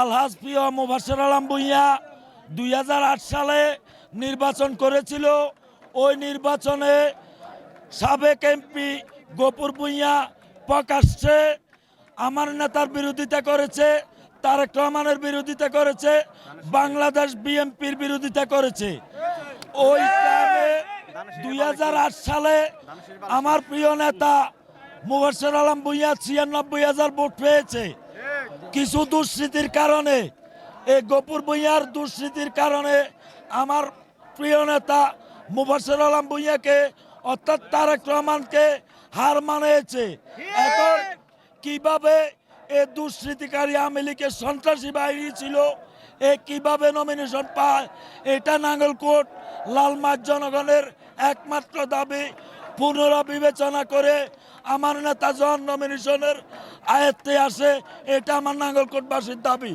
আলহাজ প্রিয় মুবাসের আলম ভুইয়া, দুই সালে নির্বাচন করেছিল। ওই নির্বাচনে সাবেক এমপি গোপুর ভুইয়া প্রকাশ্যে আমার নেতার বিরোধিতা করেছে, তারেক রহমানের বিরোধিতা করেছে, বাংলাদেশ বিএনপির বিরোধিতা করেছে। ওই টাইমে দুই সালে আমার প্রিয় নেতা মুবাসের আলম ভুইয়া ছিয়ানব্বই হাজার ভোট পেয়েছে। কিছু দুষ্কৃতির কারণে, এই গোপুর ভুইয়ার দুষ্কৃতির কারণে আমার প্রিয় নেতা মুবাসের আলম ভুইয়াকে, অর্থাৎ তারেক রহমানকে হার মানিয়েছে। এখন কীভাবে এই দুষ্কৃতিকারী আওয়ামী লীগের সন্ত্রাসী বাহিনী ছিল, এ কীভাবে নমিনেশন পায়, এটা নাঙ্গলকোট লালমার জনগণের একমাত্র দাবি। পুনরাবিবেচনা করে আমার নেতা জন নমিনেশনের আয়ত্তে আছে এটা আমার নাঙ্গলকোটবাসীর দাবি।